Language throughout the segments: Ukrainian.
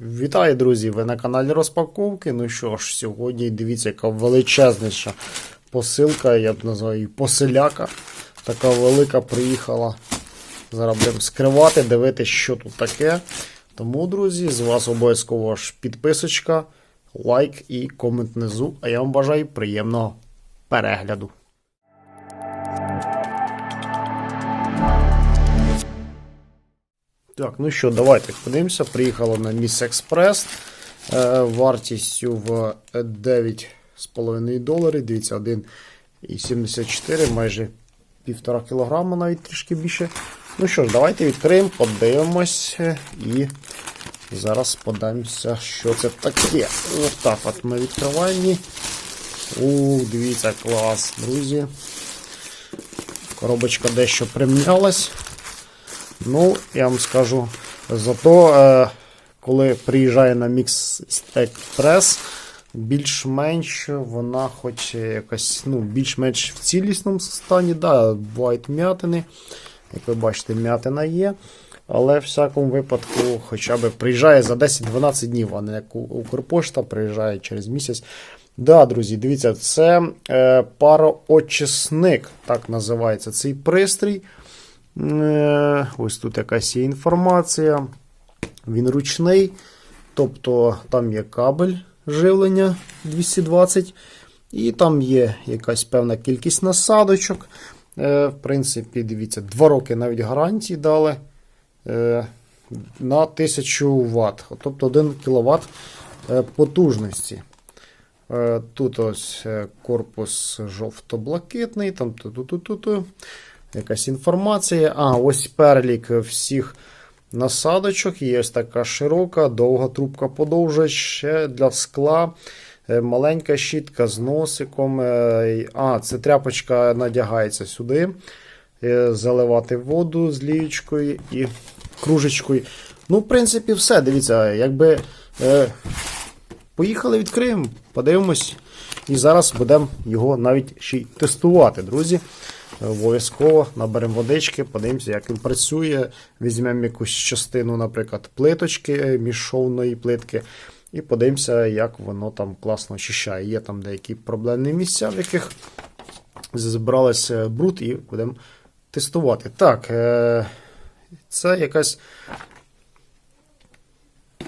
Вітаю, друзі! Ви на каналі Розпаковки. Ну що ж, сьогодні дивіться, яка величезніша посилка, я б назвав її поселяка. Така велика приїхала. Зараз будемо скривати, дивитися, що тут таке. Тому, друзі, з вас обов'язково ж підписочка, лайк і комент внизу. А я вам бажаю приємного перегляду. Так, ну що, давайте подивимося. Приїхала на Міс Експрес е, вартістю в 9,5 доларів. Дивіться, 1,74, майже 1,5 кілограма, навіть трішки більше. Ну що ж, давайте відкриємо, подивимось е, і зараз подивимося, що це таке. Ось так от ми відкриваємо. У, дивіться, клас, друзі. Коробочка дещо примнялась. Ну, я вам скажу, зато, е, коли приїжджає на Mix Express, більш-менш вона хоч якась, ну, більш-менш в цілісному стані, да, бувають м'ятини. Як ви бачите, м'ятина є. Але в всякому випадку, хоча б приїжджає за 10-12 днів, а не як Укрпошта приїжджає через місяць. Да, друзі, дивіться, це е, пароочисник, так називається цей пристрій. Е, Ось тут якась є інформація. Він ручний, тобто там є кабель живлення 220, і там є якась певна кількість насадочок. Е, В принципі, дивіться, 2 роки навіть гарантії дали е, на 1000 Вт, тобто 1 кВт потужності. Тут ось корпус жовто-блакитний, там ту-ту-ту-ту-ту. Якась інформація. А, ось перелік всіх насадочок. Є ось така широка, довга трубка подовжує ще для скла. Е, Маленька щітка з носиком. Е, А, це тряпочка надягається сюди. Е, Заливати воду з лієчкою і кружечкою. Ну, в принципі, все. Дивіться, якби. Е, Поїхали, відкриємо, подивимось. І зараз будемо його навіть ще й тестувати, друзі. Обов'язково наберемо водички, подивимося, як він працює. Візьмемо якусь частину, наприклад, плиточки, е, міжшовної плитки. І подивимося, як воно там класно очищає. Є там деякі проблемні місця, в яких збиралися бруд, і будемо тестувати. Так, е, це якась.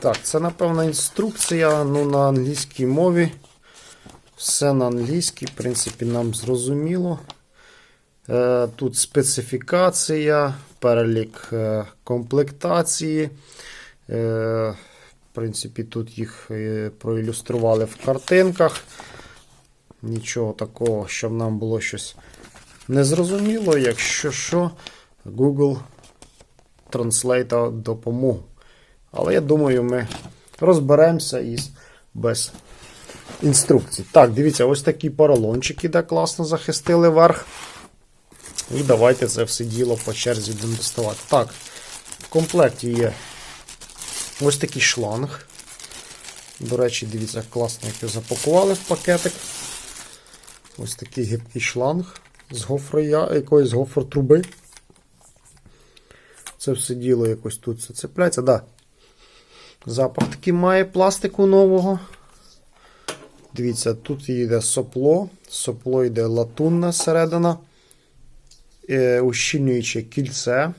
Так, це, напевно, інструкція ну, на англійській мові. Все на англійській, в принципі, нам зрозуміло. Е, Тут специфікація, перелік е, комплектації. Е, В принципі, тут їх проілюстрували в картинках. Нічого такого, щоб нам було щось незрозуміло. Якщо що, Google Translate допомогу. Але я думаю, ми розберемося із без інструкцій. Так, дивіться, ось такі поролончики, де класно захистили верх. І давайте це все діло по черзі будемо доставати. Так, в комплекті є ось такий шланг. До речі, дивіться, класно, як його запакували в пакетик. Ось такий гибкий шланг з гофроя, якоїсь гофротруби. Це все діло якось тут все цепляється. Да. Запах такий має пластику нового. Дивіться, тут йде сопло. Сопло йде латунна середина. Е, ущільнююче кільце.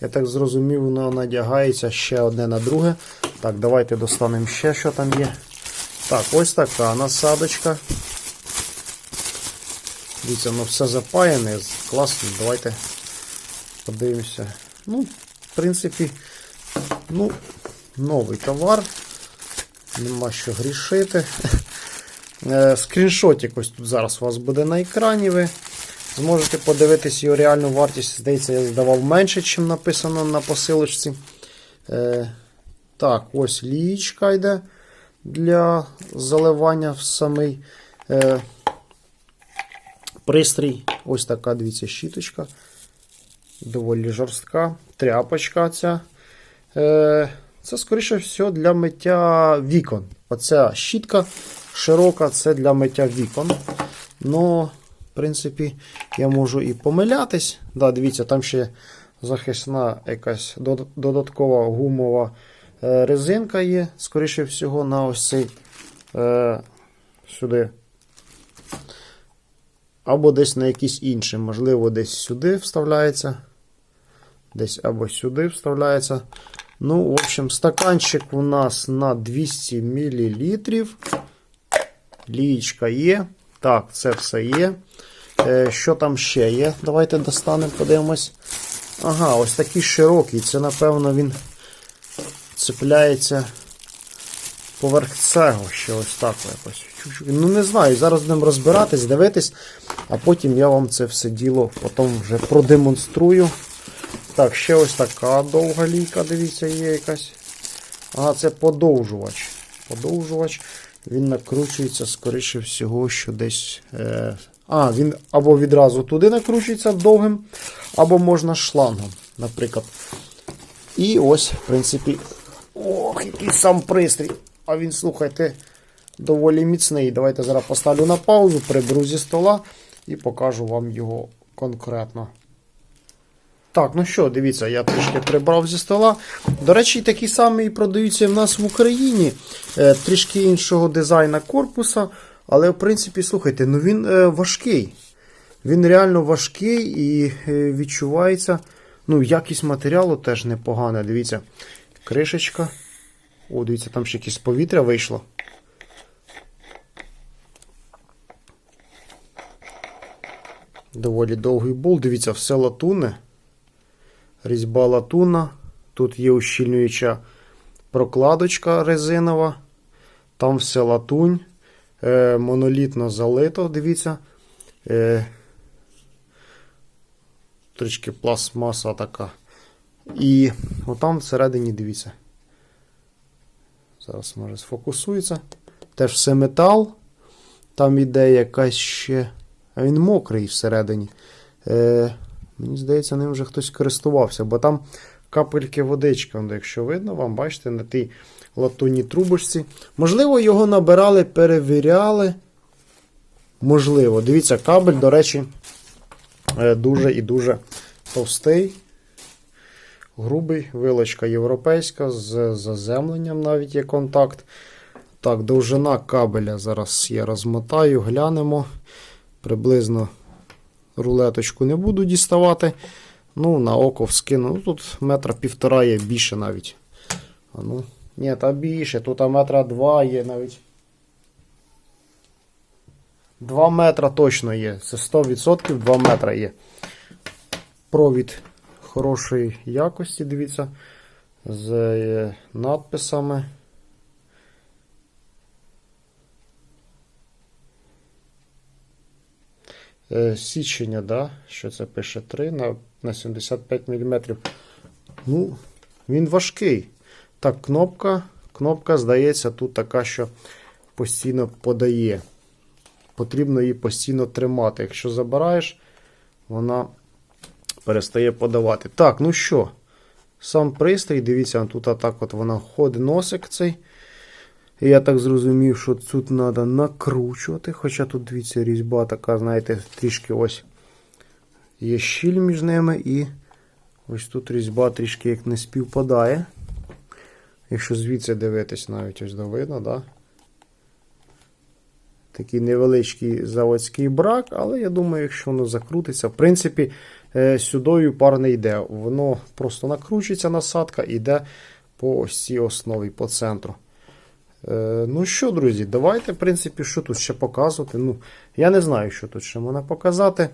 Я так зрозумів, воно надягається ще одне на друге. Так, давайте достанемо ще, що там є. Так, ось така насадочка. Дивіться, воно все запаяне. Класно. Давайте подивимося. Ну, в принципі, ну, новий товар. Нема що грішити. Е, Скріншотик ось тут зараз у вас буде на екрані. Ви зможете подивитись його реальну вартість. Здається, я здавав менше, ніж написано на посилочці. Е, Так, ось лієчка йде для заливання в самий е, пристрій. Ось така, дивіться, щіточка. Доволі жорстка. Тряпочка ця. Е, це, скоріше всього, для миття вікон. Оця щітка широка, це для миття вікон. Ну, в принципі, я можу і помилятись. Да, Дивіться, там ще захисна якась додаткова гумова е, резинка є, скоріше всього, на ось цей е, сюди. Або десь на якийсь інший. Можливо, десь сюди вставляється. Десь або сюди вставляється. Ну, в общем, стаканчик у нас на 200 мл. Лієчка є. Так, це все є. Е, що там ще є? Давайте достанемо, подивимось. Ага, ось такий широкий. Це, напевно, він цепляється поверх цього ще ось так якось. Ну, не знаю, зараз будемо розбиратись, дивитись, а потім я вам це все діло потім вже продемонструю. Так, ще ось така довга лійка, дивіться, є якась. Ага, це подовжувач. Подовжувач. Він накручується, скоріше всього, що десь. Е... А, він або відразу туди накручується довгим, або можна шлангом, наприклад. І ось, в принципі, ох, який сам пристрій. А він, слухайте, доволі міцний. Давайте зараз поставлю на паузу, приберу зі стола і покажу вам його конкретно. Так, ну що, дивіться, я трішки прибрав зі стола. До речі, такі самі продаються в нас в Україні. Е, трішки іншого дизайна корпуса. Але, в принципі, слухайте, ну він е, важкий. Він реально важкий і е, відчувається. Ну, якість матеріалу теж непогана. Дивіться, кришечка. О, дивіться, там ще якесь повітря вийшло. Доволі довгий бол. Дивіться, все латунне. Різьба латунна. Тут є ущільнююча прокладочка резинова. Там все латунь. Е, монолітно залито, дивіться. Е, трішки пластмаса така. І отам всередині, дивіться. Зараз, може, сфокусується. Теж все метал. Там іде якась ще. А він мокрий всередині. Е, Мені здається, ним вже хтось користувався, бо там капельки водички, якщо видно, вам бачите, на тій латунній трубочці. Можливо, його набирали, перевіряли. Можливо. Дивіться, кабель, до речі, е, дуже і дуже товстий. Грубий, вилочка європейська, з заземленням навіть є контакт. Так, довжина кабеля зараз я розмотаю, глянемо. Приблизно рулеточку не буду діставати. Ну, на око вскину. Ну, тут метра півтора є більше навіть. А ну, ні, та більше, тут метра два є навіть. 2 метра точно є. Це 100% 2 метра є. Провід хорошої якості, дивіться, з е, надписами. Січення, да? що це пише 3 на, на 75 мм. Ну, він важкий. Так, кнопка. Кнопка, здається, тут така, що постійно подає. Потрібно її постійно тримати. Якщо забираєш, вона перестає подавати. Так, ну що, сам пристрій, дивіться, тут так от вона ходить носик цей. Я так зрозумів, що тут треба накручувати. Хоча тут, дивіться, різьба така, знаєте, трішки ось є щіль між ними, і ось тут різьба трішки як не співпадає. Якщо звідси дивитись, навіть ось до видно, да? Такий невеличкий заводський брак, але я думаю, якщо воно закрутиться, в принципі, е, сюдою пар не йде. Воно просто накручується насадка і йде по ось цій основі, по центру. Е, Ну що, друзі, давайте, в принципі, що тут ще показувати. Ну, Я не знаю, що тут ще можна показати.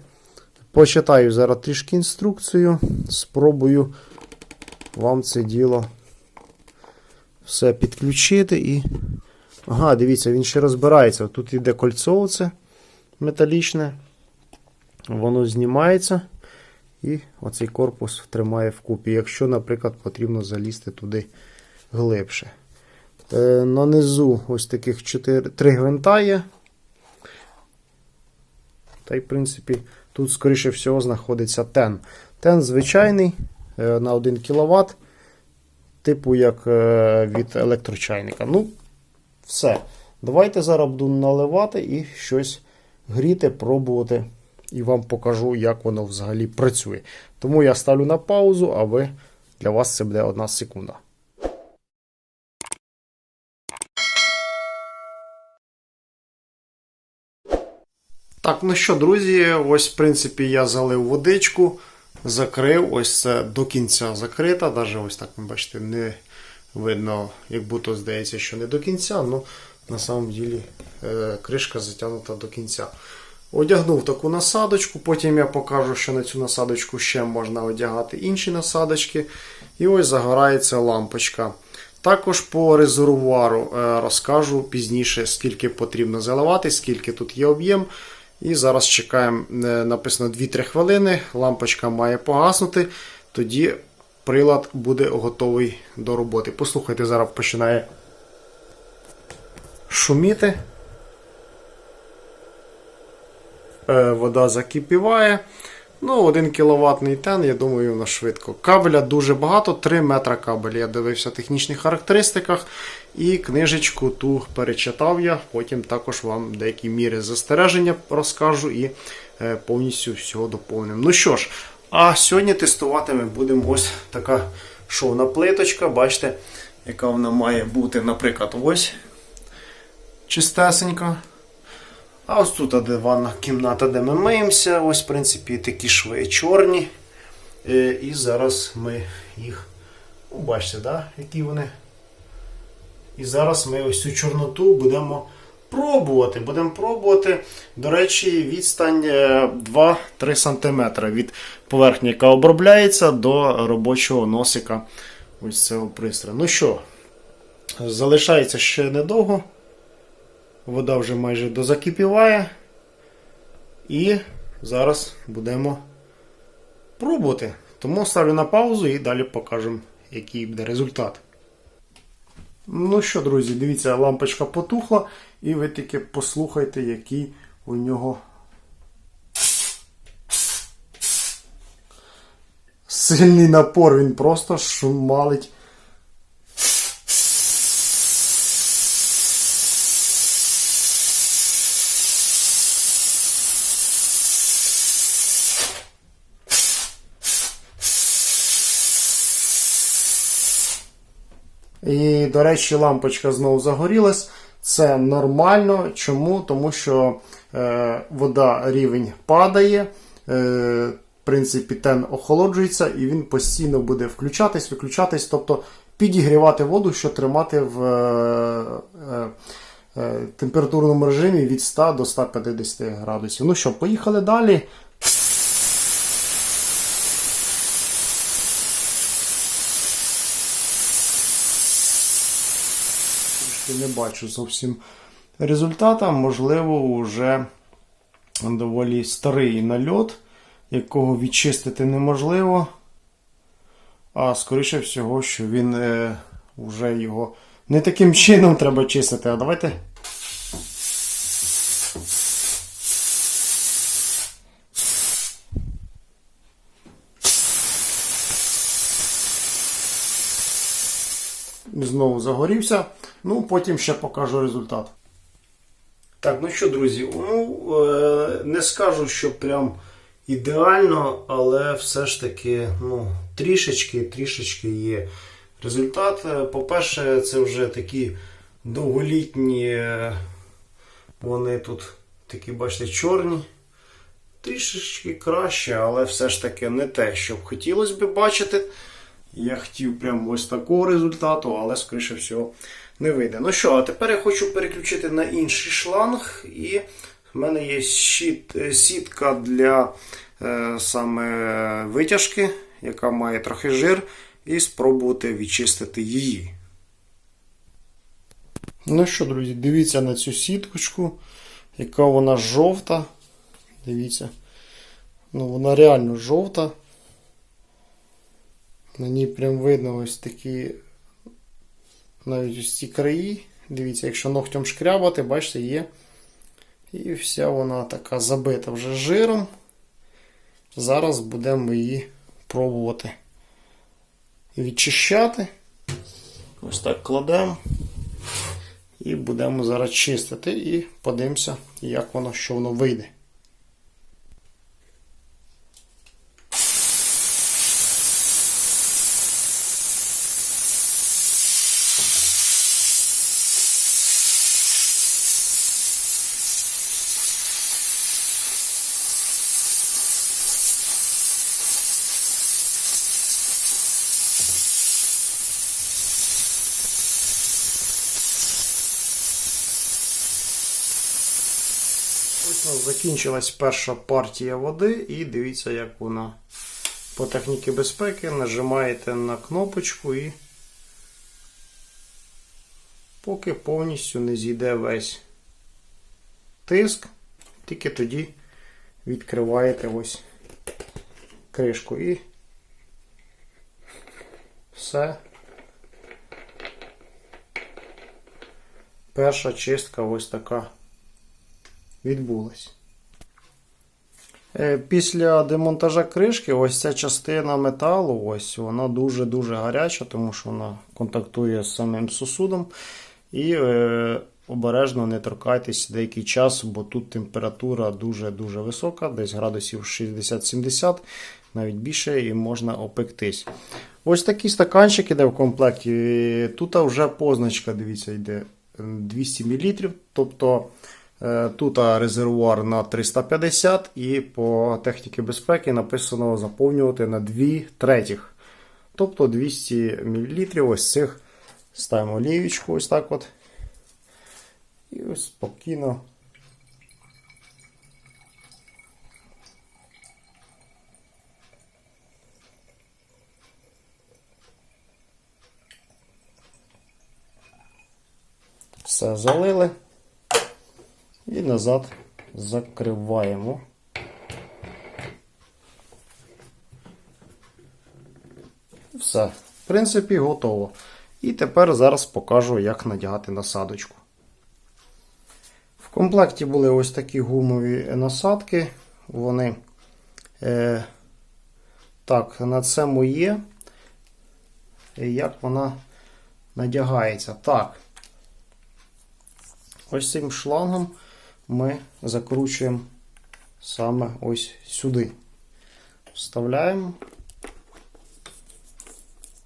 Почитаю зараз трішки інструкцію. Спробую вам це діло все підключити і. Ага, дивіться, він ще розбирається. Тут йде кольцо оце металічне. Воно знімається. І оцей корпус тримає вкупі. Якщо, наприклад, потрібно залізти туди глибше. Е, на низу ось таких 4, 3 гвинта є. Та й, в принципі, тут, скоріше всього, знаходиться тен. Тен звичайний е, на 1 кВт, типу як е, від електрочайника. Ну, все. Давайте зараз буду наливати і щось гріти, пробувати. І вам покажу, як воно взагалі працює. Тому я ставлю на паузу, а ви для вас це буде одна секунда. Так, ну що, друзі, ось, в принципі, я залив водичку, закрив. Ось це до кінця закрита. Навіть ось так, ви бачите, не видно, як будто здається, що не до кінця, але на самом ділі е, кришка затягнута до кінця. Одягнув таку насадочку, потім я покажу, що на цю насадочку ще можна одягати інші насадочки. І ось загорається лампочка. Також по резервуару е, розкажу пізніше, скільки потрібно заливати, скільки тут є об'єм. І зараз чекаємо, е, написано 2-3 хвилини. Лампочка має погаснути, тоді прилад буде готовий до роботи. Послухайте, зараз починає шуміти. Е, Вода закипіває. Ну, 1 кВт тен, я думаю, воно швидко. Кабеля дуже багато, 3 метра кабеля. Я дивився в технічних характеристиках. І книжечку ту перечитав я. Потім також вам деякі міри застереження розкажу і е, повністю всього доповним. Ну що ж, а сьогодні тестувати ми будемо ось така шовна плиточка. Бачите, яка вона має бути, наприклад, ось чистесенька. А ось тут де ванна кімната, де ми миємося. Ось, в принципі, такі шви чорні. Е, І зараз ми їх. Ну, да? які вони. І зараз ми ось цю чорноту будемо пробувати. Будемо пробувати. До речі, відстань е, 2-3 см від поверхні, яка обробляється, до робочого носика ось цього пристрою. Ну що, залишається ще недовго. Вода вже майже дозакипіває. І зараз будемо пробувати. Тому ставлю на паузу і далі покажемо, який буде результат. Ну що, друзі, дивіться, лампочка потухла, і ви тільки послухайте, який у нього сильний напор, він просто шумалить. І, до речі, лампочка знову загорілась. Це нормально. Чому? Тому що е, вода рівень падає. Е, в принципі, тен охолоджується і він постійно буде включатись, виключатись, тобто підігрівати воду, що тримати в е, е, е, температурному режимі від 100 до 150 градусів. Ну що, поїхали далі. Трішки не бачу зовсім результата. Можливо, вже доволі старий нальот, якого відчистити неможливо. А скоріше всього, що він е, вже його не таким чином треба чистити. А давайте. Знову загорівся. Ну, потім ще покажу результат. Так, ну що, друзі, ну, е, не скажу, що прям ідеально, але все ж таки ну, трішечки трішечки є результат. Е, По-перше, це вже такі довголітні, е, вони тут такі, бачите, чорні. Трішечки краще, але все ж таки не те, що б хотілося б бачити. Я хотів прямо ось такого результату, але, скоріше всього, не вийде. Ну що, а тепер я хочу переключити на інший шланг. І в мене є щит, сітка для е, саме витяжки, яка має трохи жир, і спробувати відчистити її. Ну що, друзі, дивіться на цю сіткочку, яка вона жовта. Дивіться. Ну, вона реально жовта. На ній прям видно ось такі навіть ось ці краї. Дивіться, якщо ногтем шкрябати, бачите, є. І вся вона така забита вже жиром. Зараз будемо її пробувати відчищати. Ось так кладемо. І будемо зараз чистити і подивимося, як воно, що воно вийде. Ось у нас закінчилась перша партія води, і дивіться, як вона по техніці безпеки нажимаєте на кнопочку і поки повністю не зійде весь тиск, тільки тоді відкриваєте ось кришку і все. Перша чистка ось така відбулась. Е, Після демонтажа кришки, ось ця частина металу, ось вона дуже-дуже гаряча, тому що вона контактує з самим сосудом. І е, обережно не торкайтесь деякий час, бо тут температура дуже-дуже висока, десь градусів 60-70, навіть більше, і можна опектись. Ось такий стаканчик іде в комплекті. Тут вже позначка, дивіться, йде 200 мл. Тобто тут резервуар на 350 і по техніці безпеки написано заповнювати на 2 третіх. Тобто 200 мл ось цих ставимо олівічку ось так от. І ось спокійно. Все залили і назад закриваємо. Все, в принципі, готово. І тепер зараз покажу, як надягати насадочку. В комплекті були ось такі гумові насадки. Вони е, так, на це моє. Як вона надягається? Так. Ось цим шлангом ми закручуємо саме ось сюди. Вставляємо.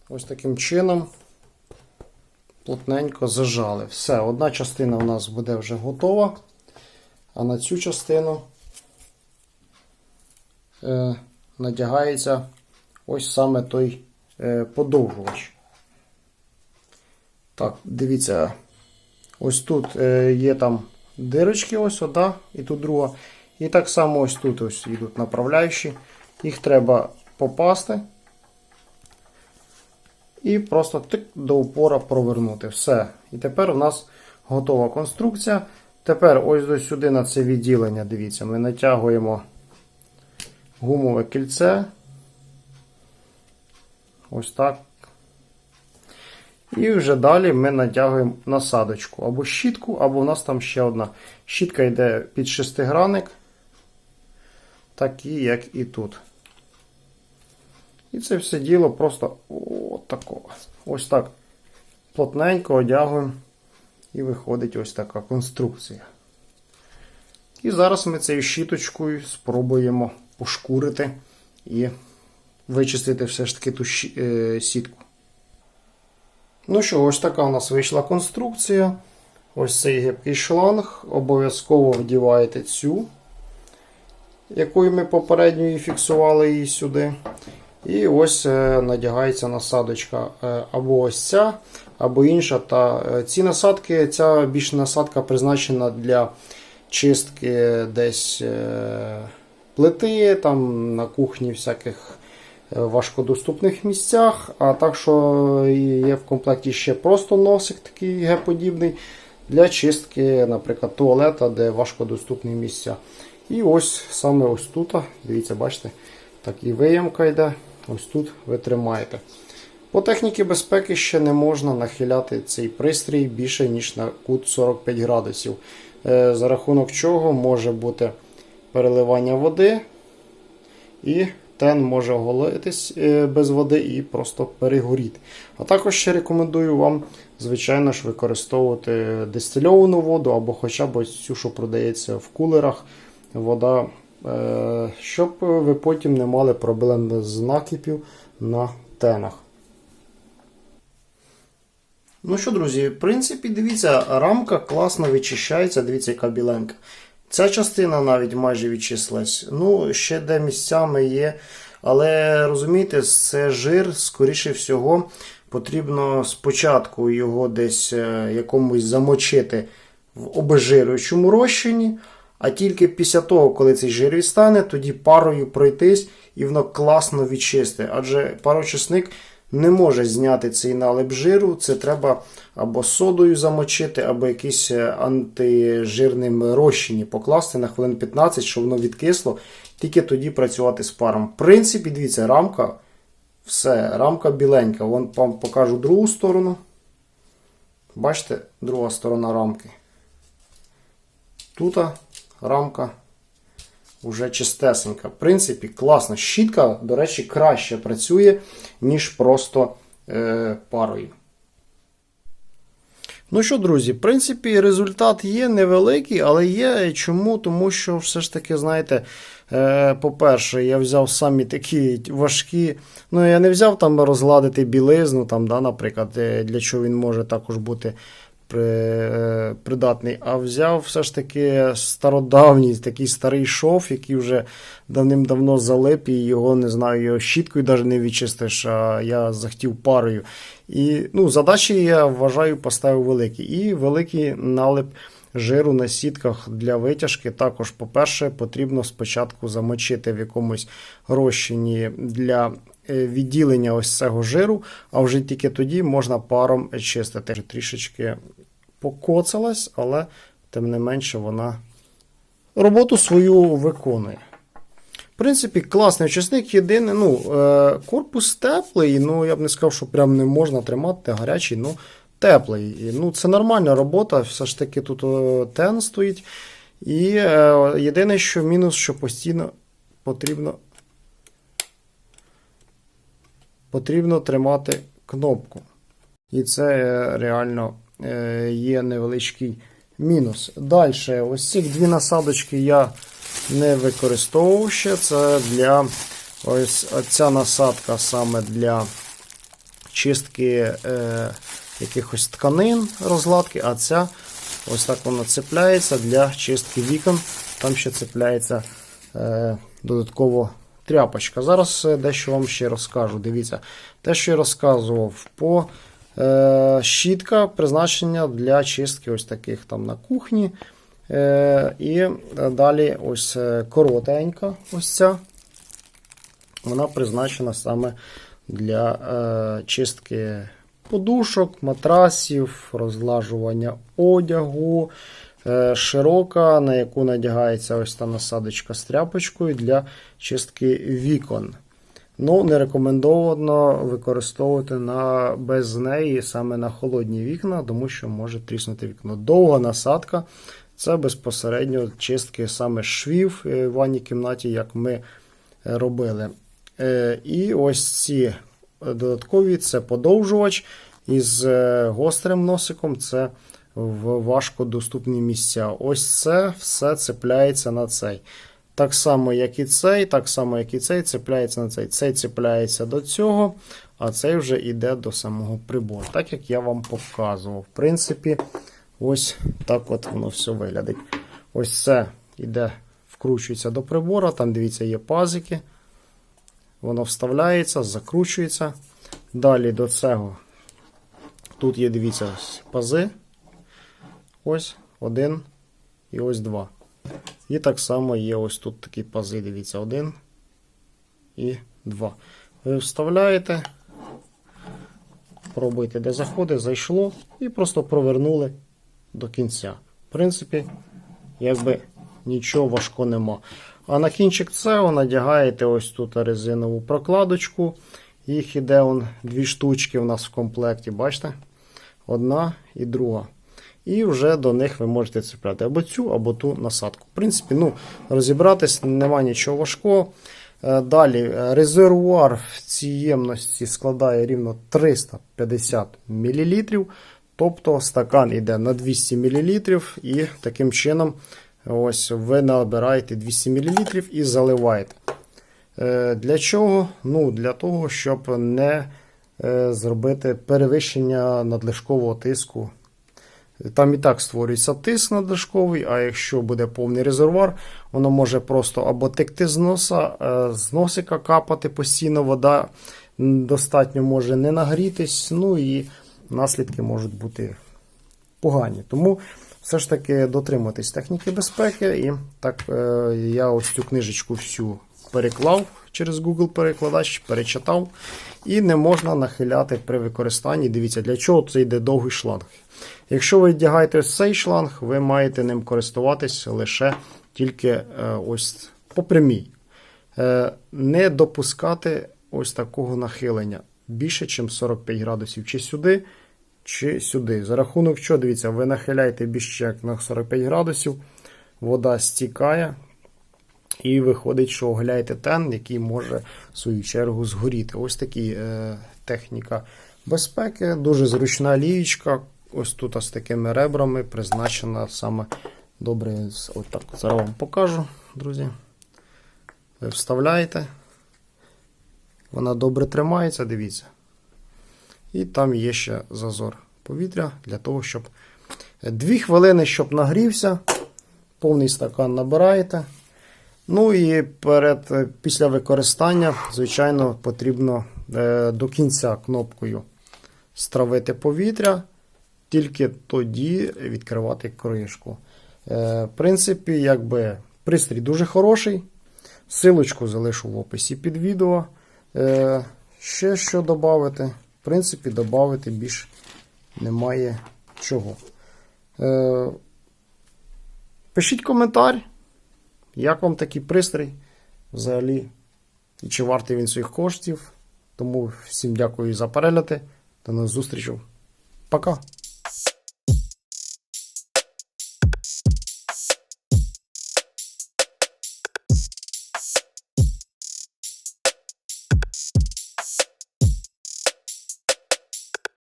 Ось таким чином плотненько зажали. Все, одна частина у нас буде вже готова, а на цю частину е, надягається ось саме той е, подовжувач. Так, дивіться, ось тут е, є там дирочки, ось одна і тут друга. І так само ось тут ось йдуть направляючі. Їх треба попасти. І просто тик до упора провернути. Все. І тепер у нас готова конструкція. Тепер ось до сюди на це відділення, дивіться, ми натягуємо гумове кільце. Ось так. І вже далі ми натягуємо насадочку або щітку, або у нас там ще одна. Щітка йде під шестигранник, такі, як і тут. І це все діло просто от. Ось так плотненько одягуємо. І виходить ось така конструкція. І зараз ми цією щіточкою спробуємо пошкурити і вичистити все ж таки ту е, сітку. Ну що, ось така у нас вийшла конструкція. Ось цей гибкий шланг. Обов'язково вдіваєте цю, якою ми попередньо її фіксували її сюди. І ось е, надягається насадочка е, або ось ця, або інша. Та е, Ці насадки, ця більш насадка призначена для чистки десь плити, там на кухні всяких важкодоступних місцях. А так що є в комплекті ще просто носик такий геподібний для чистки, наприклад, туалета, де важкодоступні місця. І ось саме ось тут, дивіться, бачите, так і виямка йде. Ось тут ви тримаєте. По техніці безпеки ще не можна нахиляти цей пристрій більше, ніж на кут 45 градусів. Е, за рахунок чого може бути переливання води, і тен може оголитись е, без води і просто перегоріти. А також ще рекомендую вам, звичайно ж, використовувати дистильовану воду або хоча б ось цю, що продається в кулерах. Вода Е, щоб ви потім не мали проблем з накипів на тенах. Ну що, друзі, в принципі, дивіться, рамка класно відчищається, дивіться, яка біленька. Ця частина навіть майже відчислась. Ну, ще де місцями є. Але розумієте, це жир, скоріше всього, потрібно спочатку його десь е, якомусь замочити в обезжирюючому розчині. А тільки після того, коли цей жир відстане, тоді парою пройтись і воно класно відчистить. Адже пароочисник не може зняти цей налип жиру. Це треба або содою замочити, або якийсь е, антижирним розчині покласти на хвилин 15, щоб воно відкисло. Тільки тоді працювати з паром. В принципі, дивіться, рамка. Все, рамка біленька. Вон вам покажу другу сторону. Бачите, друга сторона рамки. Тут рамка вже чистесенька. В принципі, класно. Щітка, до речі, краще працює, ніж просто е, парою. Ну що, друзі, в принципі, результат є невеликий, але є. Чому? Тому що все ж таки, знаєте, е, по-перше, я взяв самі такі важкі. Ну, я не взяв там розгладити білизну, там, да, наприклад, е, для чого він може також бути придатний, а взяв все ж таки стародавній такий старий шов, який вже давним-давно залип, і його не знаю, його щіткою навіть не відчистиш, а я захотів парою. І ну, задачі я вважаю поставив великі. І великий налип жиру на сітках для витяжки. Також, по-перше, потрібно спочатку замочити в якомусь розчині для е, відділення ось цього жиру, а вже тільки тоді можна паром чистити. Трішечки покоцалась, але тим не менше вона роботу свою виконує. В принципі, класний очисник. Єдине, ну, е, корпус теплий, ну я б не сказав, що прям не можна тримати гарячий, ну теплий. Ну, Це нормальна робота, все ж таки тут е, тен стоїть. І е, єдине, що мінус, що постійно потрібно, потрібно тримати кнопку. І це е, реально е, є невеличкий мінус. Далі, ось ці дві насадочки я не використовував ще. Це для ось ця насадка саме для чистки е, якихось тканин розладки, а ця ось так вона цепляється для чистки вікон. Там ще цепляється е, додатково тряпочка. Зараз е, дещо вам ще розкажу. Дивіться, те, що я розказував по е, щітка призначення для чистки ось таких там на кухні. Е, і далі ось е, коротенька, ось ця. Вона призначена саме для е, чистки подушок, матрасів, розлажування одягу. Е, широка, на яку надягається ось та насадочка з тряпочкою для чистки вікон. Ну, не рекомендовано використовувати на, без неї саме на холодні вікна, тому що може тріснути вікно. Довга насадка це безпосередньо чистки саме швів в ванній кімнаті, як ми робили. Е, І ось ці додаткові це подовжувач із е, гострим носиком. Це в важкодоступні місця. Ось це все цепляється на цей. Так само, як і цей, так само, як і цей, цепляється на цей. Цей цепляється до цього, а цей вже йде до самого прибору. Так як я вам показував. В принципі, ось так от воно все виглядить. Ось це йде, вкручується до прибору. Там, дивіться, є пазики. Воно вставляється, закручується. Далі до цього. Тут є, дивіться, пази. Ось один і ось два. І так само є ось тут такі пази, дивіться, один і два. Ви вставляєте, пробуйте, де заходить, зайшло, і просто провернули до кінця. В принципі, якби нічого важкого нема. А на кінчик цього надягаєте ось тут резинову прокладочку. Їх іде он, дві штучки у нас в комплекті, бачите? Одна і друга. І вже до них ви можете цепляти або цю, або ту насадку. В принципі, ну, розібратись нема нічого важкого. Е, Далі, резервуар в цій ємності складає рівно 350 мл. Тобто стакан йде на 200 мл, і таким чином ось ви набираєте 200 мл і заливаєте. Е, Для чого? Ну, Для того, щоб не е, зробити перевищення надлишкового тиску. Там і так створюється тиск надлишковий, а якщо буде повний резервуар, воно може просто або текти з носа, е, з носика капати постійно, вода достатньо може не нагрітись, ну і наслідки можуть бути погані. Тому все ж таки дотримуватись техніки безпеки. І так е, я ось цю книжечку всю переклав через Google перекладач, перечитав. І не можна нахиляти при використанні. Дивіться, для чого це йде довгий шланг. Якщо ви вдягаєте цей шланг, ви маєте ним користуватись лише тільки е, ось по прямій. Е, не допускати ось такого нахилення більше, ніж 45 градусів, чи сюди, чи сюди. За рахунок чого, дивіться, ви нахиляєте більше як на 45 градусів, вода стікає, і виходить, що оголяєте тен, який може в свою чергу згоріти. Ось такі е, техніка безпеки, дуже зручна лієчка. Ось тут з такими ребрами призначена саме добре. Ось так зараз вам покажу, друзі. Ви вставляєте. Вона добре тримається, дивіться. І там є ще зазор повітря для того, щоб. Дві хвилини, щоб нагрівся. Повний стакан набираєте. Ну і перед, е, після використання, звичайно, потрібно е, до кінця кнопкою стравити повітря, тільки тоді відкривати кришку. Е, в принципі, якби пристрій дуже хороший. Силочку залишу в описі під відео. Ще що додати? В принципі, додати більш немає чого. Пишіть коментар, як вам такий пристрій взагалі, і чи вартий він своїх коштів. Тому всім дякую за перегляди. До нових зустрічей. Пока!